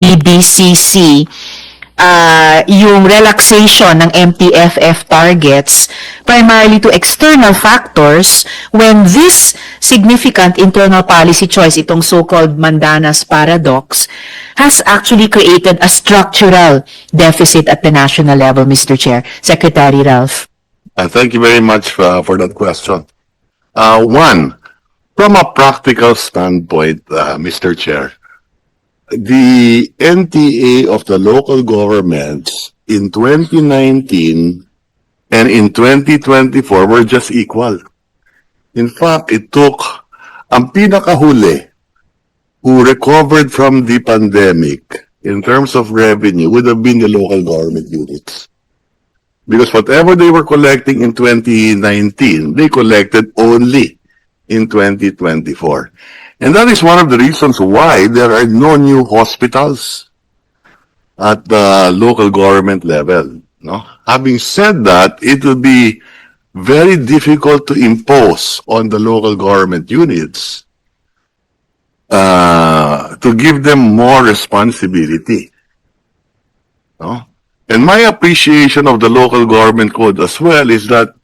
BBCC uh, yung relaxation ng MTFF targets primarily to external factors when this significant internal policy choice, itong so-called Mandanas paradox, has actually created a structural deficit at the national level, Mr. Chair. Secretary Ralph. Uh, thank you very much uh, for that question. Uh, one, from a practical standpoint, uh, Mr. Chair, the NTA of the local governments in 2019 and in 2024 were just equal. In fact, it took ang pinakahuli who recovered from the pandemic in terms of revenue would have been the local government units. Because whatever they were collecting in 2019, they collected only in 2024. And that is one of the reasons why there are no new hospitals at the local government level. No? Having said that, it will be very difficult to impose on the local government units uh, to give them more responsibility. No? And my appreciation of the local government code as well is that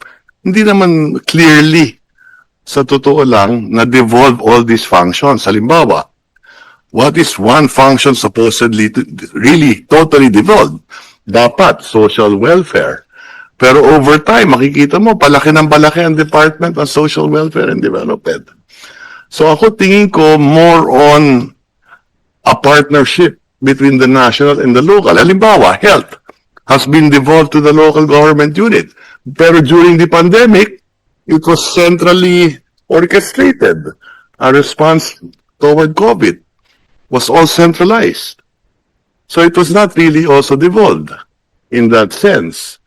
hindi naman clearly sa totoo lang na-devolve all these functions. Halimbawa, what is one function supposedly to, really totally devolved? Dapat social welfare. Pero over time, makikita mo, palaki ng palaki ang Department of Social Welfare and Development. So ako tingin ko more on a partnership between the national and the local. Halimbawa, health has been devolved to the local government unit. Pero during the pandemic, it was centrally orchestrated. Our response toward COVID was all centralized. So it was not really also devolved in that sense.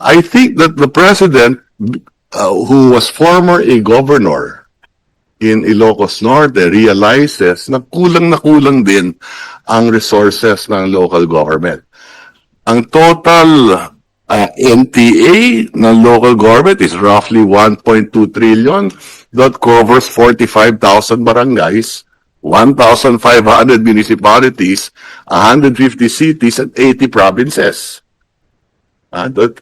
I think that the president, uh, who was former a governor in Ilocos Norte, realizes na kulang na kulang din ang resources ng local government. Ang total uh, NTA ng local government is roughly 1.2 trillion that covers 45,000 barangays, 1,500 municipalities, 150 cities, and 80 provinces. Uh, that,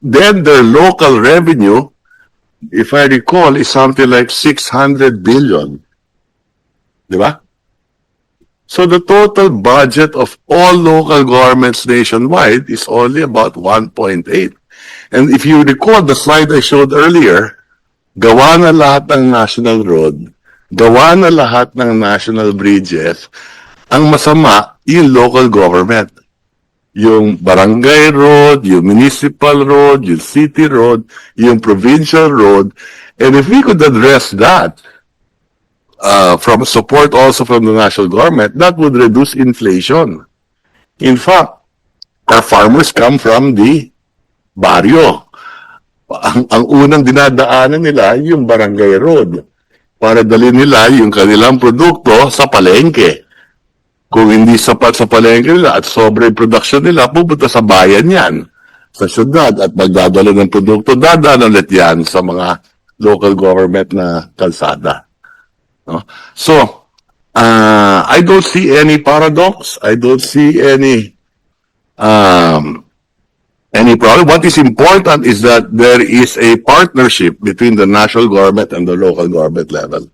then their local revenue, if I recall, is something like 600 billion. Di? So the total budget of all local governments nationwide is only about 1.8. And if you recall the slide I showed earlier, gawa na lahat ng national road, gawa na lahat ng national bridges, ang masama, yung local government. Yung barangay road, yung municipal road, yung city road, yung provincial road. And if we could address that, uh, from support also from the national government, that would reduce inflation. In fact, our farmers come from the barrio. Ang, ang unang dinadaanan nila yung barangay road para dalhin nila yung kanilang produkto sa palengke. Kung hindi sapat sa palengke nila at sobre production nila, pupunta sa bayan yan, sa syudad at magdadala ng produkto, dadaan ulit yan sa mga local government na kalsada. No? So, uh, I don't see any paradox. I don't see any um, any problem. What is important is that there is a partnership between the national government and the local government level.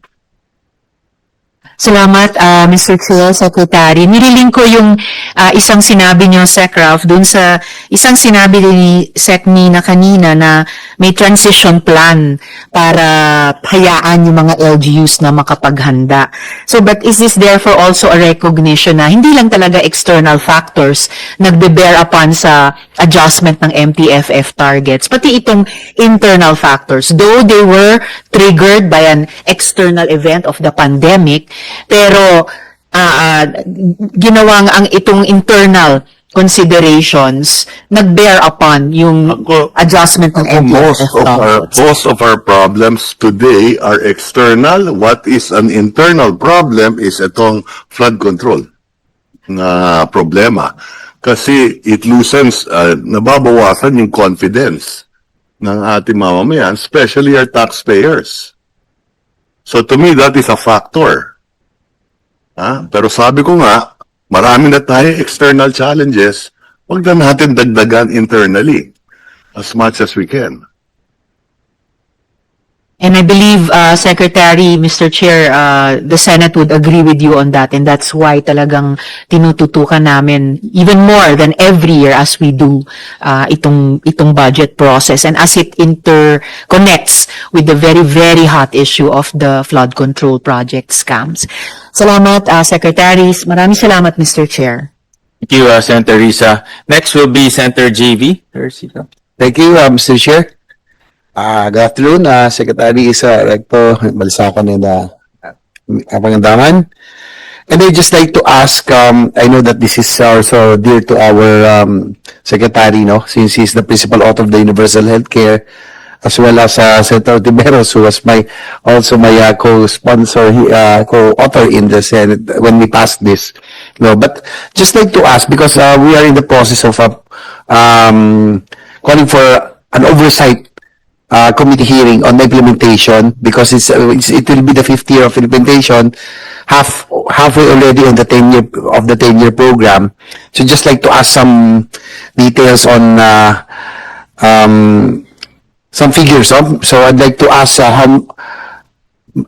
Salamat, ah, Mr. Chair, Secretary. Niriling ko yung ah, isang sinabi niyo, Sec Ralph, dun sa isang sinabi ni Sec Nina kanina na may transition plan para hayaan yung mga LGUs na makapaghanda. So, but is this therefore also a recognition na hindi lang talaga external factors nagbe-bear upon sa adjustment ng MTFF targets, pati itong internal factors. Though they were triggered by an external event of the pandemic, pero ah, ah, ginawang ang itong internal considerations nag-bear upon yung Ako- adjustment ng Ako, most of our most of our problems today are external. What is an internal problem is itong flood control na problema. Kasi it loosens, uh, nababawasan yung confidence ng ating mamamayan, especially our taxpayers. So to me, that is a factor. Ha? Pero sabi ko nga, marami na tayo external challenges, wag na natin dagdagan internally as much as we can. And I believe, uh, Secretary, Mr. Chair, uh, the Senate would agree with you on that. And that's why talagang tinututukan namin even more than every year as we do uh, itong, itong budget process and as it interconnects with the very, very hot issue of the flood control project scams. Salamat, uh, Secretaries. Maraming salamat, Mr. Chair. Thank you, uh, Senator Risa. Next will be Senator JV. Tercito. Thank you, uh, Mr. Chair. Uh, good afternoon, uh, Secretary Isa Recto, Balsakan and uh, Kapangandaman. And I just like to ask, um, I know that this is also dear to our um, Secretary, no? Since he's the principal author of the Universal Healthcare, as well as uh, Senator Tiberos, who was my, also my uh, co-sponsor, uh, co-author in the Senate when we passed this. No, but just like to ask, because uh, we are in the process of uh, um, calling for an oversight uh, committee hearing on the implementation because it's, uh, it's it will be the fifth year of implementation, half halfway already on the ten year of the ten year program. So just like to ask some details on uh, um, some figures. Of, so I'd like to ask uh, how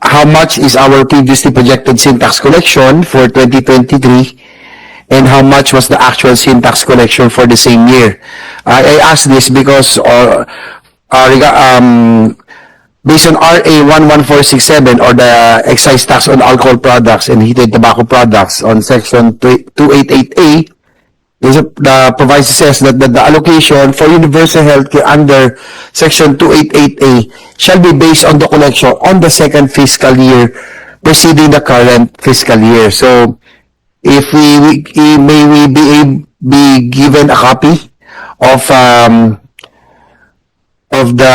how much is our previously projected syntax collection for 2023 and how much was the actual syntax collection for the same year. I, I ask this because uh, uh, um, based on RA 11467 or the excise tax on alcohol products and heated tobacco products on section 288A, there's a, the proviso says that the, the allocation for universal healthcare under section 288A shall be based on the collection on the second fiscal year preceding the current fiscal year. So, if we, we may we be be given a copy of um of the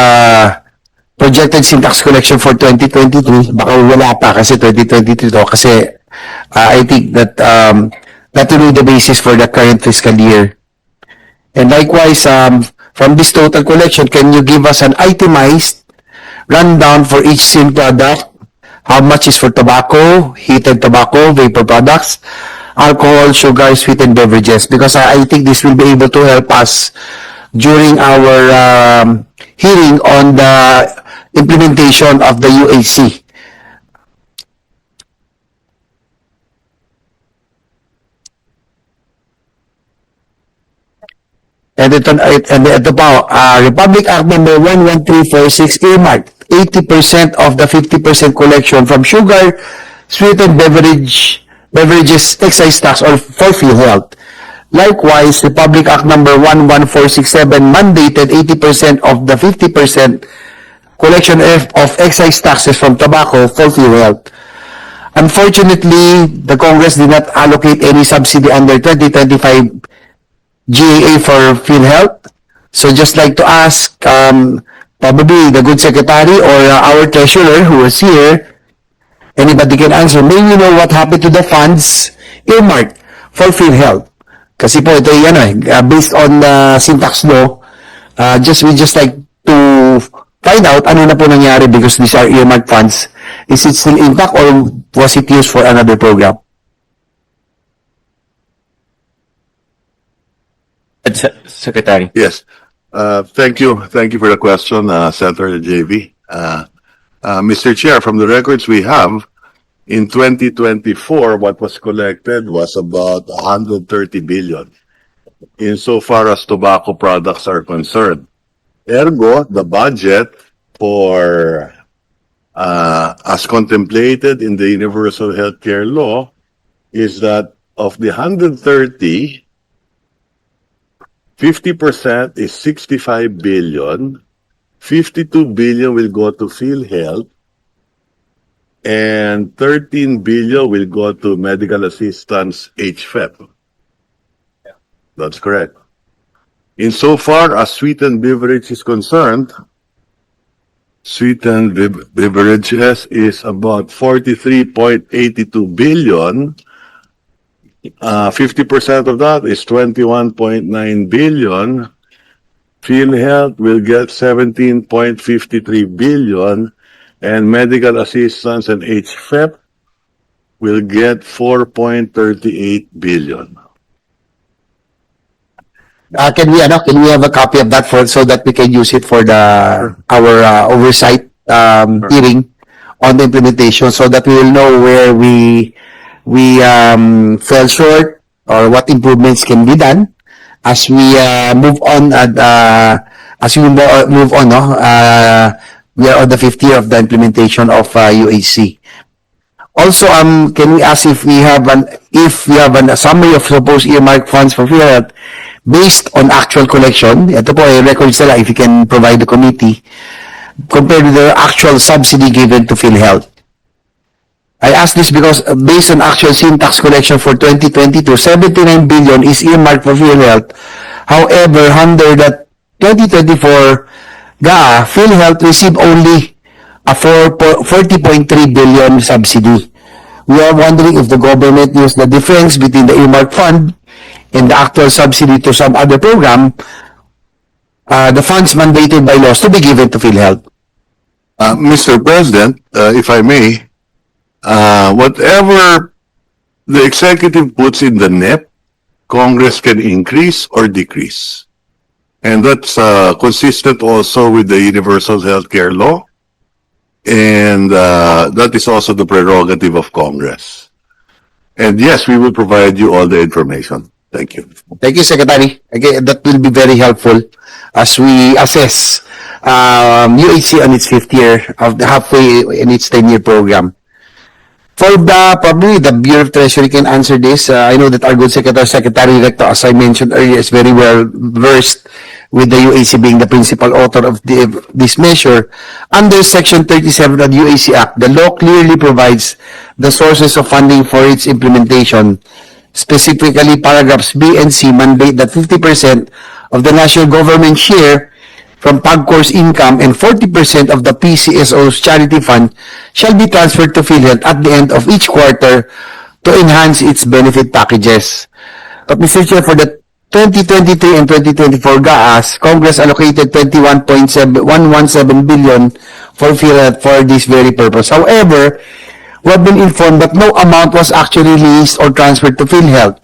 projected syntax collection for 2023 baka wala pa kasi 2023 to kasi uh, I think that um that will be the basis for the current fiscal year. And likewise um from this total collection can you give us an itemized rundown for each sin product? How much is for tobacco, heated tobacco, vapor products, alcohol, sugar, sweetened beverages. Because I, I think this will be able to help us during our um, hearing on the implementation of the UAC. And ito, and ito uh, Republic Act number 11346 earmarked 80% of the 50% collection from sugar, sweetened beverage, beverages excise tax or for PhilHealth. Likewise, Republic Act number 11467 mandated 80% of the 50% collection of excise taxes from tobacco for PhilHealth. Unfortunately, the Congress did not allocate any subsidy under 2025 GAA for PhilHealth. So just like to ask, um, probably the good secretary or uh, our treasurer who is here, anybody can answer, may we know what happened to the funds earmarked for PhilHealth? Kasi po ito yan eh, uh, based on the syntax law, uh, just we just like to find out ano na po nangyari because these are earmarked funds. Is it still intact or was it used for another program? Uh, Se- Secretary. Yes. Uh, thank you. Thank you for the question, uh, Senator JV. Uh, uh, Mr. Chair, from the records we have, in 2024, what was collected was about 130 billion insofar as tobacco products are concerned. Ergo, the budget for, uh, as contemplated in the Universal Healthcare Law is that of the 130, 50% is 65 billion. 52 billion will go to PhilHealth. And 13 billion will go to medical assistance HFEP. That's correct. Insofar as sweetened beverage is concerned, sweetened bev- beverages is about 43.82 billion. Uh, 50% of that is 21.9 billion. PhilHealth will get 17.53 billion and medical assistance and HFEP will get 4.38 billion. Uh, can we, ano, can we have a copy of that for, so that we can use it for the, our uh, oversight, um, hearing on the implementation so that we will know where we, we, um, fell short or what improvements can be done as we, uh, move on and, uh, as we mo- move on, no, uh, we are on the fifth year of the implementation of, uh, UHC. Also, um, can we ask if we have an, if we have an, a summary of supposed earmark funds for PhilHealth based on actual collection? Ito po ay records nila if you can provide the committee compared to the actual subsidy given to PhilHealth. I ask this because uh, based on actual syntax collection for 2022, 79 billion is earmarked for PhilHealth. However, under the 2024 GAA, PhilHealth received only a 40.3 billion subsidy. We are wondering if the government used the difference between the earmark fund and the actual subsidy to some other program, uh, the funds mandated by laws to be given to PhilHealth. Uh, Mr. President, uh, if I may, uh, whatever the executive puts in the NEP, Congress can increase or decrease. And that's, uh, consistent also with the universal healthcare law. And, uh, that is also the prerogative of Congress. And yes, we will provide you all the information. Thank you. Thank you, Secretary. Again, that will be very helpful as we assess um, UHC on its fifth year of the halfway in its 10-year program. For the, probably the Bureau of Treasury can answer this. Uh, I know that our good Secretary, Secretary Rector, as I mentioned earlier, is very well versed with the UAC being the principal author of the, this measure. Under Section 37 of the UAC Act, the law clearly provides the sources of funding for its implementation. Specifically, paragraphs B and C mandate that 50% of the national government share from PAGCOR's income and 40% of the PCSO's charity fund shall be transferred to PhilHealth at the end of each quarter to enhance its benefit packages. But Mr. Chair, for the 2023 and 2024 GAAs, Congress allocated 21.117 billion for PhilHealth for this very purpose. However, we have been informed that no amount was actually released or transferred to PhilHealth.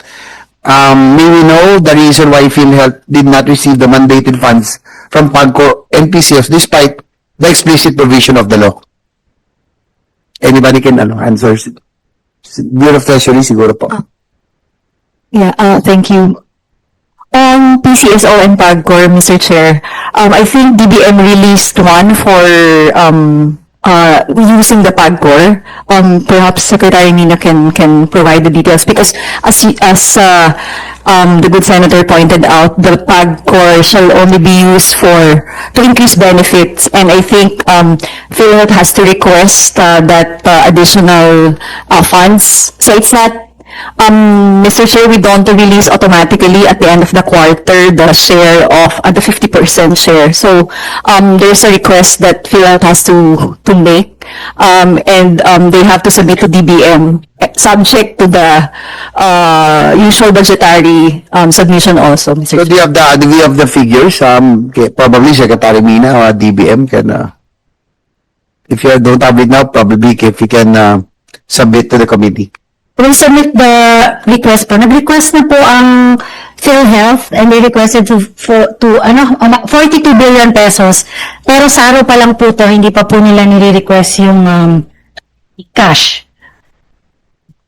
Um, may we know the reason why PhilHealth did not receive the mandated funds from PAGCOR and despite the explicit provision of the law? Anybody can ano, answer? Bureau of Treasury siguro po. Yeah, uh, thank you. On PCSO and PAGCOR, Mr. Chair, um, I think DBM released one for, um, uh, using the PAGCOR. Um, perhaps Secretary Nina can, can provide the details because as, as, uh, um, the good senator pointed out, the PAGCOR shall only be used for, to increase benefits. And I think, um, PhilHealth has to request, uh, that, uh, additional, uh, funds. So it's not Um, Mr. Chair, we don't release automatically at the end of the quarter the share of, uh, the fifty percent share. So, um, there's a request that PhilHealth has to, to make. Um, and, um, they have to submit to DBM, eh, subject to the, uh, usual budgetary, um, submission also, Mr. So Chair. do you have the, do we have the figures? Um, okay, probably Secretary Mina or DBM can, uh, if you don't have it now, probably if you can, uh, submit to the committee. We'll submit the request po. Nag-request na po ang PhilHealth and they requested to, for, to ano, ama- 42 billion pesos. Pero sa araw pa lang po to, hindi pa po nila nire-request yung um, cash.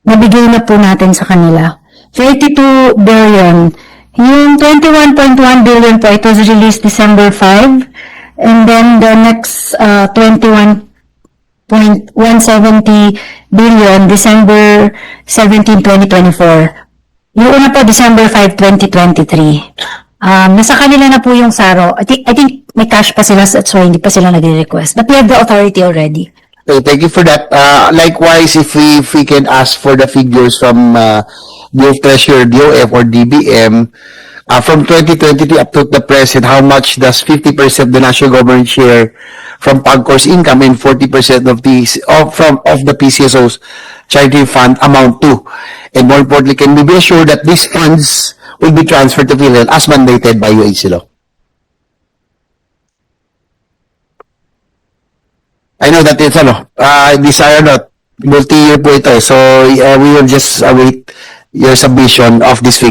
Nabigay na po natin sa kanila. 32 billion. Yung 21.1 billion po, it was released December 5. And then the next uh, 21 170 billion December 17, 2024. Yung una po, December 5, 2023. Um, nasa kanila na po yung SARO. I think, I think may cash pa sila, so hindi pa sila nagre-request. But we have the authority already. Okay, thank you for that. Uh, likewise, if we, if we can ask for the figures from, uh, of Treasury, DOF or DBM, uh, from 2023 up to the present, how much does 50% of the national government share from PAGCOR's income and 40% of the, of, from, of the PCSO's charity fund amount to? And more importantly, can we be assured that these funds will be transferred to PhilHealth as mandated by UAC law? I know that it's ano, uh, desire not multi-year po ito eh. So, uh, we will just await your submission of this figure.